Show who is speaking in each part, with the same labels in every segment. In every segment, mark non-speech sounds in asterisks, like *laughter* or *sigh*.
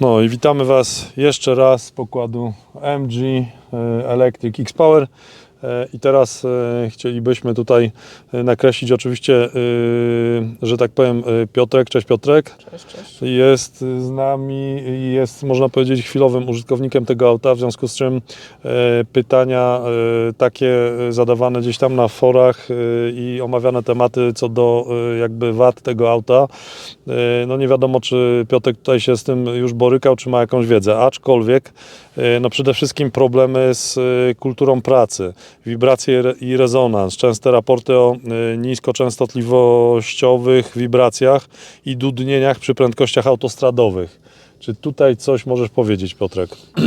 Speaker 1: No i witamy Was jeszcze raz z pokładu MG e, Electric X-Power. E, I teraz e, chcielibyśmy tutaj e, nakreślić oczywiście, e, że tak powiem, e, Piotrek, cześć Piotrek,
Speaker 2: Cześć, cześć.
Speaker 1: jest z nami i jest, można powiedzieć, chwilowym użytkownikiem tego auta, w związku z czym e, pytania e, takie zadawane gdzieś tam na forach e, i omawiane tematy co do e, jakby wad tego auta, e, no nie wiadomo, czy Piotrek tutaj się z tym już borykał, czy ma jakąś wiedzę, aczkolwiek e, no przede wszystkim problemy z e, kulturą pracy, wibracje i rezonans, częste raporty o e, niskoczęstotliwościowych wibracjach i dudnieniach przy prędkościach autostradowych. Czy tutaj coś możesz powiedzieć, Piotrek?
Speaker 2: No,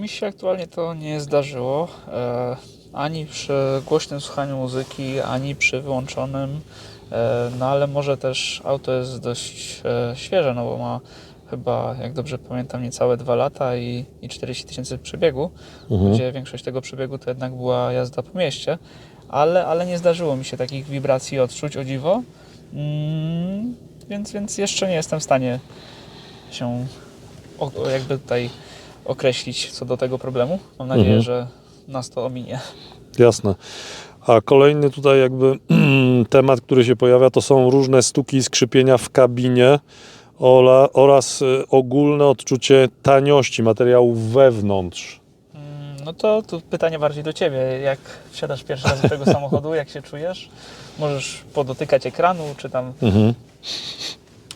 Speaker 2: Mi się aktualnie to nie zdarzyło. E, ani przy głośnym słuchaniu muzyki, ani przy wyłączonym. E, no ale może też auto jest dość e, świeże, no bo ma chyba, jak dobrze pamiętam, niecałe dwa lata i, i 40 tysięcy przebiegu, gdzie większość tego przebiegu to jednak była jazda po mieście. Ale, ale nie zdarzyło mi się takich wibracji odczuć, o dziwo. Mm, więc, więc jeszcze nie jestem w stanie się o, jakby tutaj określić co do tego problemu. Mam nadzieję,
Speaker 1: Mhm.
Speaker 2: że nas to ominie.
Speaker 1: Jasne. A kolejny tutaj jakby *clears throat* temat, który się pojawia, to są różne stuki i skrzypienia w kabinie oraz y, ogólne odczucie taniości materiałów wewnątrz.
Speaker 2: Mm, No to tu pytanie bardziej do Ciebie. Jak wsiadasz pierwszy raz do tego samochodu, jak się czujesz? Możesz podotykać ekranu, czy tam
Speaker 1: Mhm.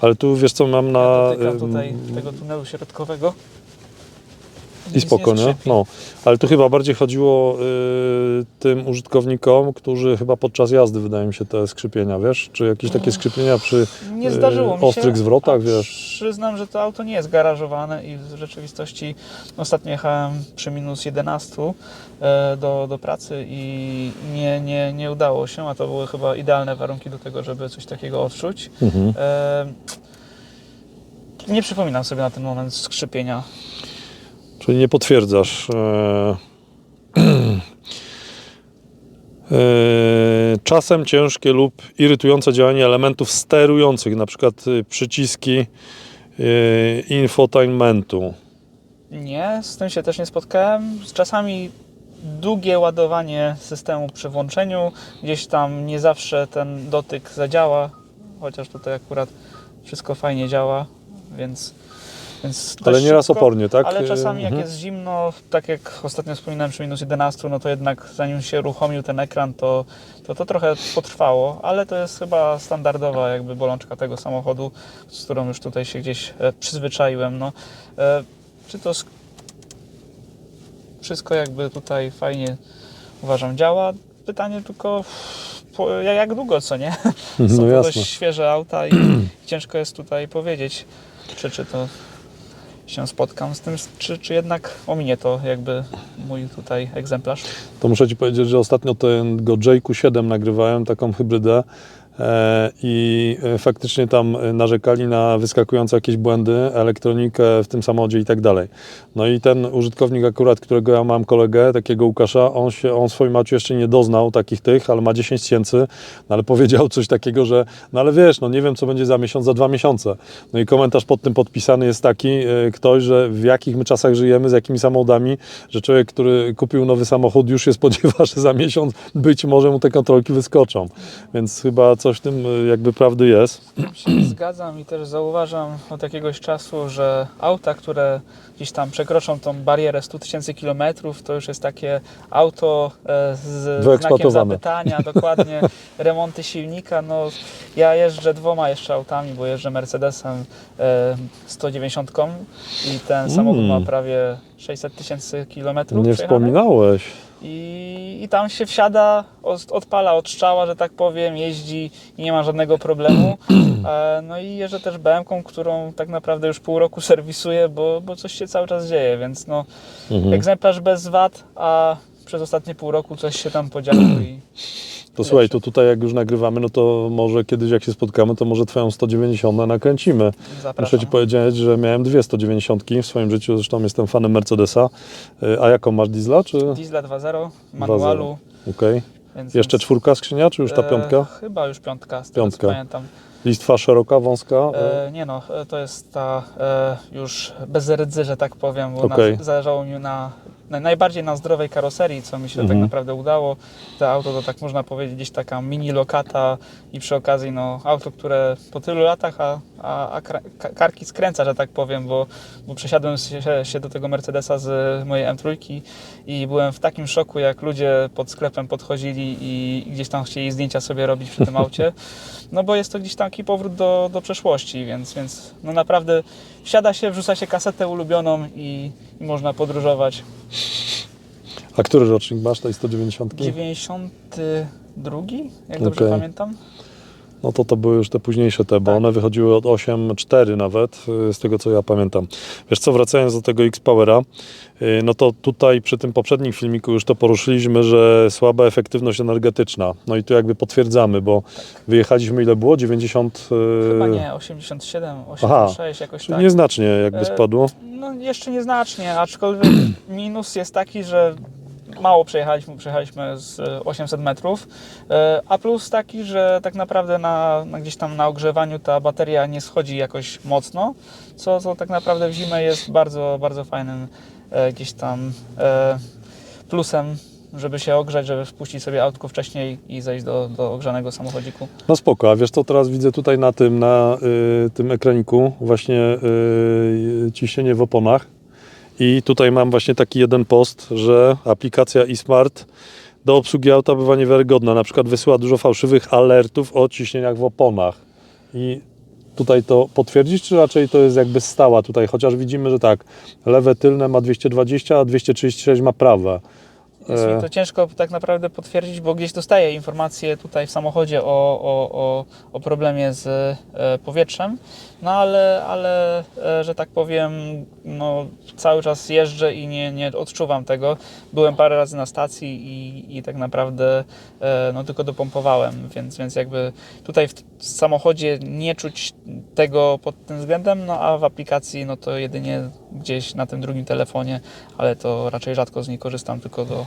Speaker 1: Ale tu wiesz co mam na...
Speaker 2: ja dotykam
Speaker 1: ym,
Speaker 2: tutaj tego tunelu środkowego.
Speaker 1: I
Speaker 2: Nic
Speaker 1: spoko, nie?
Speaker 2: skrzypi.
Speaker 1: No, ale tu chyba bardziej chodziło y, tym użytkownikom, którzy chyba podczas jazdy wydaje mi się te skrzypienia, wiesz? Czy jakieś takie skrzypienia przy
Speaker 2: Nie zdarzyło mi się.
Speaker 1: ostrych zwrotach, wiesz?
Speaker 2: Przyznam, że to auto nie jest garażowane i w rzeczywistości ostatnio jechałem przy minus 11 e, do, do pracy i nie, nie, nie udało się, a to były chyba idealne warunki do tego, żeby coś takiego odczuć.
Speaker 1: Mhm.
Speaker 2: E, Nie przypominam sobie na ten moment skrzypienia.
Speaker 1: Czyli nie potwierdzasz. E... *clears throat* E, Czasem ciężkie lub irytujące działanie elementów sterujących, na przykład y, przyciski y, infotainmentu.
Speaker 2: Nie, z tym się też nie spotkałem. Czasami długie ładowanie systemu przy włączeniu, gdzieś tam nie zawsze ten dotyk zadziała, chociaż tutaj akurat wszystko fajnie działa, więc. Więc
Speaker 1: Ale nieraz
Speaker 2: szybko.
Speaker 1: opornie, tak?
Speaker 2: Ale czasami jak
Speaker 1: Mhm.
Speaker 2: jest zimno, tak jak ostatnio wspominałem przy minus 11, no to jednak zanim się uruchomił ten ekran, to to, to trochę potrwało, ale to jest chyba standardowa jakby bolączka tego samochodu, z którą już tutaj się gdzieś e, przyzwyczaiłem. No, e, czy to wszystko jakby tutaj fajnie uważam działa? Pytanie tylko po, jak długo, co nie? *laughs* Są
Speaker 1: No
Speaker 2: to dość świeże auta i *clears throat* ciężko jest tutaj powiedzieć, czy, czy to się spotkam z tym, czy, czy jednak ominie to jakby mój tutaj egzemplarz.
Speaker 1: To muszę Ci powiedzieć, że ostatnio tego JQ7 nagrywałem, taką hybrydę i e, faktycznie tam e, narzekali na wyskakujące jakieś błędy, elektronikę w tym samochodzie i tak dalej. No i ten użytkownik akurat, którego ja mam kolegę, takiego Łukasza, on się, on w swoim aucie jeszcze nie doznał takich tych, ale ma 10 tysięcy, no ale powiedział coś takiego, że no ale wiesz, no nie wiem co będzie za miesiąc, za dwa miesiące. No i komentarz pod tym podpisany jest taki, e, ktoś, że w jakich my czasach żyjemy, z jakimi samochodami, że człowiek, który kupił nowy samochód, już się spodziewa, *laughs* że za miesiąc być może mu te kontrolki wyskoczą. Więc chyba coś w tym y, jakby prawdy jest. *clears throat*
Speaker 2: zgadzam i też zauważam od jakiegoś czasu, że auta, które gdzieś tam przekroczą tą barierę 100 tysięcy kilometrów, to już jest takie auto e, z znakiem zapytania, *laughs* dokładnie, remonty silnika. No, ja jeżdżę dwoma jeszcze autami, bo jeżdżę Mercedesem e, 190 i ten samochód ma
Speaker 1: Mm.
Speaker 2: prawie 600 tysięcy kilometrów
Speaker 1: Nie wspominałeś.
Speaker 2: I, I tam się wsiada, od, odpala od strzała, że tak powiem, jeździ i nie ma żadnego problemu. *clears throat* E, no i jeżdżę też BM-ką, którą tak naprawdę już pół roku *laughs* serwisuję, bo, bo coś się cały czas dzieje, więc no
Speaker 1: Mhm.
Speaker 2: egzemplarz bez wad, a przez ostatnie pół roku coś się tam podziało i
Speaker 1: To słuchaj, to tutaj jak już nagrywamy, no to może kiedyś jak się spotkamy, to może twoją 190 nakręcimy. Muszę
Speaker 2: zapraszam.
Speaker 1: Ci powiedzieć, że miałem dwie 190 w swoim życiu, zresztą jestem fanem Mercedesa. Y, A jaką masz diesla, czy?
Speaker 2: Diesla 2.0, manualu,
Speaker 1: Okej.
Speaker 2: Więc,
Speaker 1: Jeszcze
Speaker 2: więc,
Speaker 1: czwórka skrzynia, czy już ta
Speaker 2: e,
Speaker 1: piątka?
Speaker 2: Chyba już piątka, z
Speaker 1: Piątka.
Speaker 2: pamiętam.
Speaker 1: Listwa szeroka, wąska? E,
Speaker 2: E, nie no, e, to jest ta e, już bez rdzy, że tak powiem, bo
Speaker 1: Okej.
Speaker 2: na, zależało mi na najbardziej na zdrowej karoserii, co mi się
Speaker 1: Mhm.
Speaker 2: tak naprawdę udało. To auto to tak można powiedzieć gdzieś taka mini lokata i przy okazji no auto, które po tylu latach, a, a, a karki skręca, że tak powiem, bo, bo przesiadłem się, się do tego Mercedesa z mojej M3 i byłem w takim szoku, jak ludzie pod sklepem podchodzili i gdzieś tam chcieli zdjęcia sobie robić przy tym aucie. *laughs* No bo jest to gdzieś taki powrót do, do przeszłości, więc, więc no naprawdę wsiada się, wrzuca się kasetę ulubioną i, i można podróżować.
Speaker 1: A który rocznik masz tej 190?
Speaker 2: 92, jak dobrze
Speaker 1: Okej.
Speaker 2: pamiętam.
Speaker 1: No to to były już te późniejsze te, bo
Speaker 2: Tak.
Speaker 1: one wychodziły od 8.4 nawet, y, z tego co ja pamiętam. Wiesz co, wracając do tego X-Powera, y, no to tutaj przy tym poprzednim filmiku już to poruszyliśmy, że słaba efektywność energetyczna. No i tu jakby potwierdzamy, bo wyjechaliśmy ile było? 90... y,
Speaker 2: Chyba nie, 87, 86, jakoś
Speaker 1: Czyli
Speaker 2: tak.
Speaker 1: nieznacznie jakby
Speaker 2: E,
Speaker 1: spadło.
Speaker 2: No jeszcze nieznacznie, aczkolwiek *clears throat* minus jest taki, że mało przejechaliśmy, przejechaliśmy z e, 800 metrów, e, a plus taki, że tak naprawdę na, na gdzieś tam na ogrzewaniu ta bateria nie schodzi jakoś mocno, co, co tak naprawdę w zimę jest bardzo, bardzo fajnym e, gdzieś tam e, plusem, żeby się ogrzać, żeby wpuścić sobie autko wcześniej i zejść do, do ogrzanego samochodziku.
Speaker 1: No spoko, a wiesz co teraz widzę tutaj na tym, na y, tym ekraniku właśnie y, ciśnienie w oponach i tutaj mam właśnie taki jeden post, że aplikacja eSmart do obsługi auta bywa niewiarygodna, na przykład wysyła dużo fałszywych alertów o ciśnieniach w oponach. I tutaj to potwierdzić, czy raczej to jest jakby stała tutaj, chociaż widzimy, że tak, lewe tylne ma 220, a 236 ma prawe.
Speaker 2: Jest
Speaker 1: E.
Speaker 2: mi to ciężko tak naprawdę potwierdzić, bo gdzieś dostaję informacje tutaj w samochodzie o, o, o, o problemie z e, powietrzem, no ale, ale e, że tak powiem, no, cały czas jeżdżę i nie, nie odczuwam tego. Byłem parę razy na stacji i, i tak naprawdę no, tylko dopompowałem, więc, więc jakby tutaj w, w samochodzie nie czuć tego pod tym względem, no a w aplikacji no to jedynie gdzieś na tym drugim telefonie, ale to raczej rzadko z niej korzystam, tylko do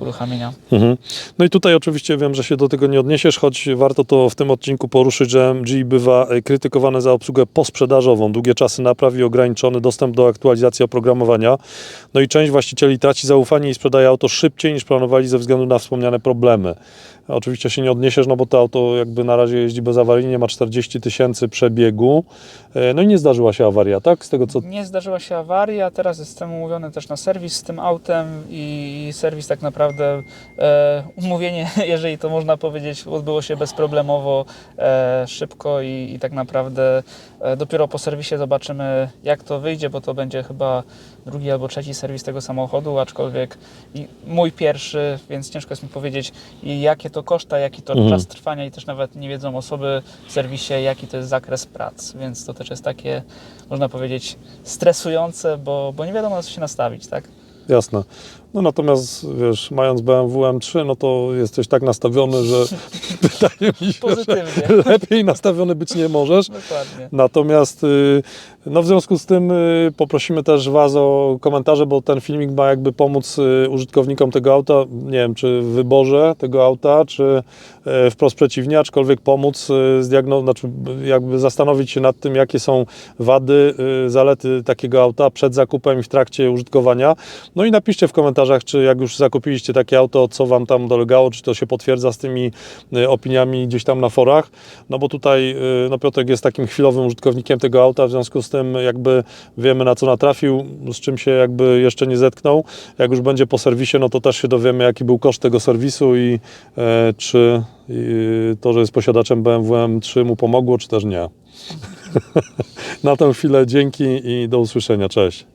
Speaker 2: uruchamienia.
Speaker 1: Mhm. No i tutaj oczywiście wiem, że się do tego nie odniesiesz, choć warto to w tym odcinku poruszyć, że MG bywa e, krytykowane za obsługę posprzedażową, długie czasy napraw i ograniczony dostęp do aktualizacji oprogramowania. No i część właścicieli traci zaufanie i sprzedaje auto szybciej niż planowali ze względu na wspomniane problemy. Oczywiście się nie odniesiesz, no bo to auto jakby na razie jeździ bezawaryjnie, ma 40 tysięcy przebiegu. E, No i nie zdarzyła się awaria, tak? Z tego co...
Speaker 2: Nie zdarzyła się awaria, teraz jestem umówiony też na serwis z tym autem i serwis tak naprawdę, e, umówienie, *laughs* jeżeli to można powiedzieć, odbyło się bezproblemowo, e, szybko i, i tak naprawdę e, dopiero po serwisie zobaczymy jak to wyjdzie, bo to będzie chyba drugi albo trzeci serwis tego samochodu, aczkolwiek i mój pierwszy, więc ciężko jest mi powiedzieć i jakie to koszta, jaki to
Speaker 1: Mhm.
Speaker 2: czas trwania i też nawet nie wiedzą osoby w serwisie, jaki to jest zakres prac, więc to też jest takie, można powiedzieć, stresujące, bo, bo nie wiadomo na co się nastawić, tak?
Speaker 1: Jasne. No natomiast, wiesz, mając BMW M3, no to jesteś tak nastawiony, że *laughs* wydaje mi się, że lepiej nastawiony być nie możesz.
Speaker 2: Dokładnie.
Speaker 1: Natomiast y, no w związku z tym y, poprosimy też Was o komentarze, bo ten filmik ma jakby pomóc y, użytkownikom tego auta, nie wiem, czy w wyborze tego auta, czy y, wprost przeciwnie, aczkolwiek pomóc zdiagnozować, znaczy jakby zastanowić się nad tym, jakie są wady, zalety takiego auta przed zakupem i w trakcie użytkowania. No i napiszcie w komentarzach, czy jak już zakupiliście takie auto, co Wam tam dolegało, czy to się potwierdza z tymi y, opiniami gdzieś tam na forach, no bo tutaj y, no Piotrek jest takim chwilowym użytkownikiem tego auta, w związku z tym jakby wiemy na co natrafił, z czym się jakby jeszcze nie zetknął. Jak już będzie po serwisie, no to też się dowiemy jaki był koszt tego serwisu i e, czy to, że jest posiadaczem BMW M3 mu pomogło, czy też nie. *laughs* na tę chwilę dzięki i do usłyszenia. Cześć.